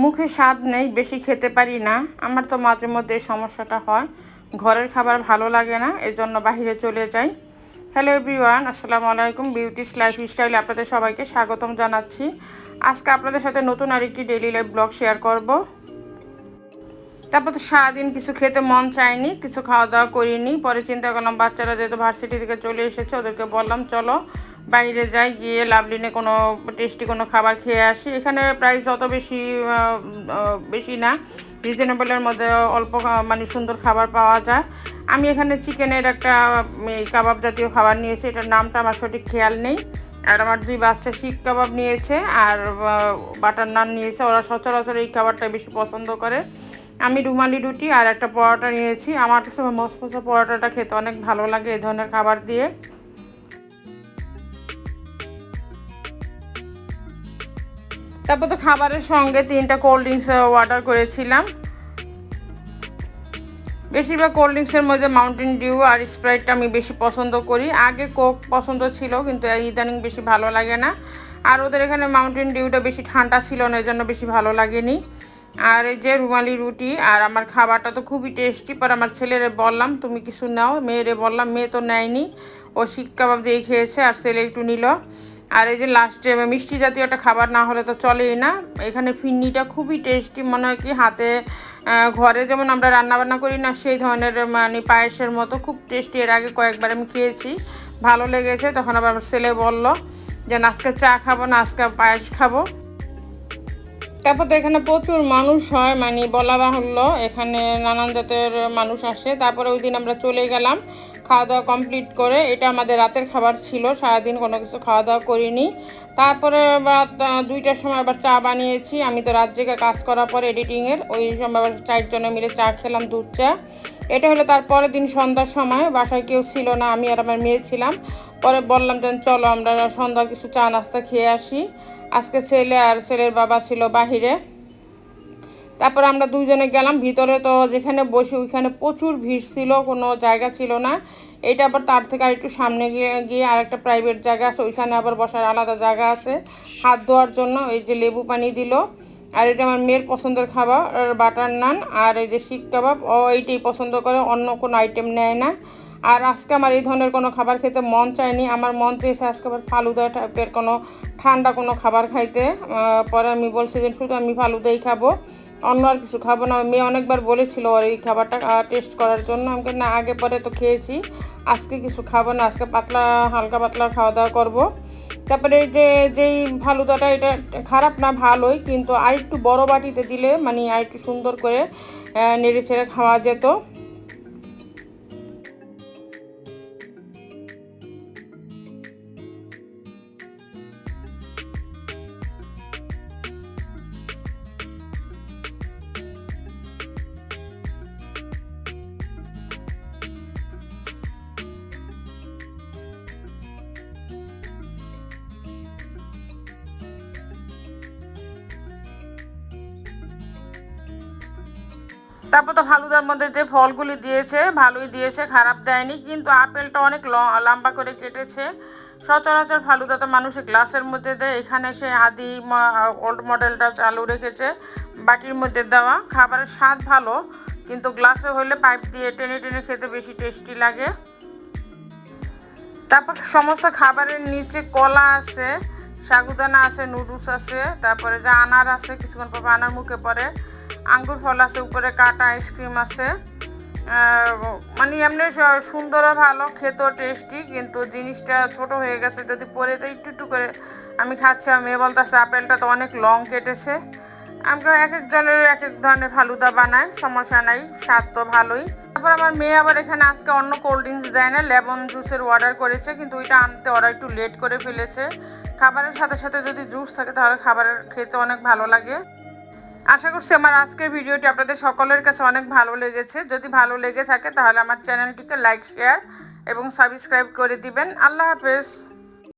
মুখে স্বাদ নেই, বেশি খেতে পারি না। আমার তো মাঝে মধ্যে সমস্যাটা হয়। ঘরের খাবার ভালো লাগে না, এজন্য বাইরে চলে যাই। হ্যালো এভরিওয়ান আসসালামু আলাইকুম বিউটিস লাইফ স্টাইল আপনাদের সবাইকে স্বাগতম জানাচ্ছি। আজকে আপনাদের সাথে নতুন আরেকটি ডেইলি লাইফ ব্লগ শেয়ার করব। তারপর তো সারাদিন কিছু খেতে মন চায়নি, কিছু খাওয়া দাওয়া করিনি। পরে চিন্তা করলাম, বাচ্চারা যেহেতু ভার্সিটি থেকে চলে এসেছে, ওদেরকে বললাম, চলো বাইরে যাই, গিয়ে লাভলিনে কোনো টেস্টি কোনো খাবার খেয়ে আসি। এখানে প্রাইস অত বেশি বেশি না। রিজনেবলের মধ্যে অল্প মানে সুন্দর খাবার পাওয়া যায়। আমি এখানে চিকেনের একটা কাবাব জাতীয় খাবার নিয়েছি। এটার নামটা আমার সঠিক খেয়াল নেই। আর আমার দুই বাচ্চা শিক কাবাব নিয়েছে। আর বাটার নান নিয়েছে। ওরা সচরাচর এই খাবারটা বেশি পছন্দ করে। আমি রুমালি রুটি আর একটা পরোটা নিয়েছি। আমার কাছে মসমসা পরোটাটা খেতে অনেক ভালো লাগে এই ধরনের খাবার দিয়ে। তারপর তো খাবারের সঙ্গে তিনটা কোল্ড ড্রিঙ্কস অর্ডার করেছিলাম। বেশিরভাগ কোল্ড ড্রিঙ্কসের মধ্যে মাউন্টেন ডিউ আর স্প্রাইটটা আমি বেশি পছন্দ করি। আগে কোক পছন্দ ছিল, কিন্তু ইদানিং বেশি ভালো লাগে না। আর ওদের এখানে মাউন্টেন ডিউটা বেশি ঠান্ডা ছিল না এই জন্য বেশি ভালো লাগেনি। আর এই যে রুমালি রুটি, আর আমার খাবারটা তো খুবই টেস্টি পর আমার ছেলেরে বললাম, তুমি কিছু নাও। মেয়েরে বললাম, মেয়ে তো নেয়নি। ও শিক কাবাব দিয়ে খেয়েছে, আর ছেলে একটু নিল। আর এই যে লাস্টে মিষ্টি জাতীয় একটা খাবার না হলে তো চলেই না। এখানে ফিন্নিটা খুবই টেস্টি মনে হয় কি হাতে ঘরে যেমন আমরা রান্নাবান্না করি না, সেই ধরনের মানে পায়েসের মতো খুব টেস্টি এর আগে কয়েকবার আমি খেয়েছি, ভালো লেগেছে। তখন আবার আমার ছেলে বলল যে আজকে চা খাব, না, আজকে পায়েস খাব। তারপর তো এখানে প্রচুর মানুষ হয় মানে বলা বাহুল্য। এখানে নানান জাতের মানুষ আসে। তারপরে ওই দিন আমরা চলে গেলাম খাওয়া দাওয়া কমপ্লিট করে। এটা আমাদের রাতের খাবার ছিল, সারাদিন কোনো কিছু খাওয়া দাওয়া করিনি। তারপরে রাত দুইটার সময় আবার চা বানিয়েছি। আমি তো রাত জেগে কাজ করার পরে এডিটিংয়ের ওই সময় আবার চারজনে মিলে চা খেলাম দুধ চা। এটা হলো তারপরের দিন সন্ধ্যার সময়। বাসায় কেউ ছিল না, আমি আর আমার মেয়ে ছিলাম। পরে বললাম যে, চলো আমরা সন্ধ্যার কিছু চা নাস্তা খেয়ে আসি। আজকে ছেলে আর ছেলের বাবা ছিল বাহিরে। তারপর আমরা দুইজনে গেলাম। ভিতরে তো যেখানে বসে ওইখানে প্রচুর ভিড় ছিল, কোনো জায়গা ছিল না। এটা আবার তার থেকে আর একটু সামনে গিয়ে গিয়ে আর একটা প্রাইভেট জায়গা আছে। ওইখানে আবার বসার আলাদা জায়গা আছে। হাত ধোয়ার জন্য এই যে লেবু পানি দিল। আর এই যে আমার মেয়ের পছন্দের খাবার, বাটার নান আর এই যে শিক কাবাব, ও এইটাই পছন্দ করে, অন্য কোনো আইটেম নেয় না। আর আজকে আমার এই ধরনের কোনো খাবার খেতে মন চায়নি। আমার মন চেয়েছে আজকে আবার ফালুদা টাইপের কোনো ঠান্ডা কোনো খাবার খাইতে। পরে আমি বলছি যে, শুধু আমি ফালুদাই খাব, অন্য আর কিছু খাব না। মেয়ে অনেকবার বলেছিল ওর এই খাবারটা টেস্ট করার জন্য। আমাকে না, আগে পরে তো খেয়েছি, আজকে কিছু খাব না, আজকে পাতলা, হালকা পাতলা খাওয়া দাওয়া করব। তারপরে যে, যেই ফালুদাটা, এটা খারাপ না, ভালোই, কিন্তু আরেকটু বড় বাটিতে দিলে মানে আরেকটু সুন্দর করে নেড়ে চেড়ে খাওয়া যেত। তারপর তো ফালুদার মধ্যে যে ফলগুলি দিয়েছে, ভালোই দিয়েছে, খারাপ দেয়নি, কিন্তু আপেলটা অনেক লম্বা করে কেটেছে। সচরাচর ফালুদা তো মানুষে গ্লাসের মধ্যে দেয়, এখানে সে আদি ওল্ড মডেলটা চালু রেখেছে, বাটির মধ্যে দেওয়া। খাবারের স্বাদ ভালো, কিন্তু গ্লাসে হলে পাইপ দিয়ে টেনে টেনে খেতে বেশি টেস্টি লাগে। তারপর সমস্ত খাবারের নিচে কলা আছে সাগুদানা আছে, নুডলস আছে, তারপরে যে আনার আছে, কিছুক্ষণ পর পর আনার মুখে পড়ে। আঙ্গুর ফল আছে, উপরে কাটা আইসক্রিম আছে। মানে এমনি স- সুন্দরও ভালো, খেতেও টেস্টি কিন্তু জিনিসটা ছোট হয়ে গেছে, যদি পরে যায় একটু একটু করে, আমি খাচ্ছি আর মেয়ে বলতেছে, আপেলটা তো অনেক লং কেটেছে। আমাকে এক একজনের এক এক ধরনের ফালুদা বানায়, সমস্যা নাই, স্বাদ তো ভালোই। তারপর আমার মেয়ে আবার এখানে আজকে অন্য কোল্ড ড্রিঙ্কস দেয় না, লেমন জুসের অর্ডার করেছে, কিন্তু ওইটা আনতে ওরা একটু লেট করে ফেলেছে। খাবারের সাথে সাথে যদি জুস থাকে, তাহলে খাবারের খেতে অনেক ভালো লাগে। আশা করছি আমার আজকের ভিডিওটি আপনাদের সকলের কাছে অনেক ভালো লেগেছে। যদি ভালো লেগে থাকে তাহলে আমার চ্যানেলটিকে লাইক শেয়ার এবং সাবস্ক্রাইব করে দিবেন। আল্লাহ হাফেজ।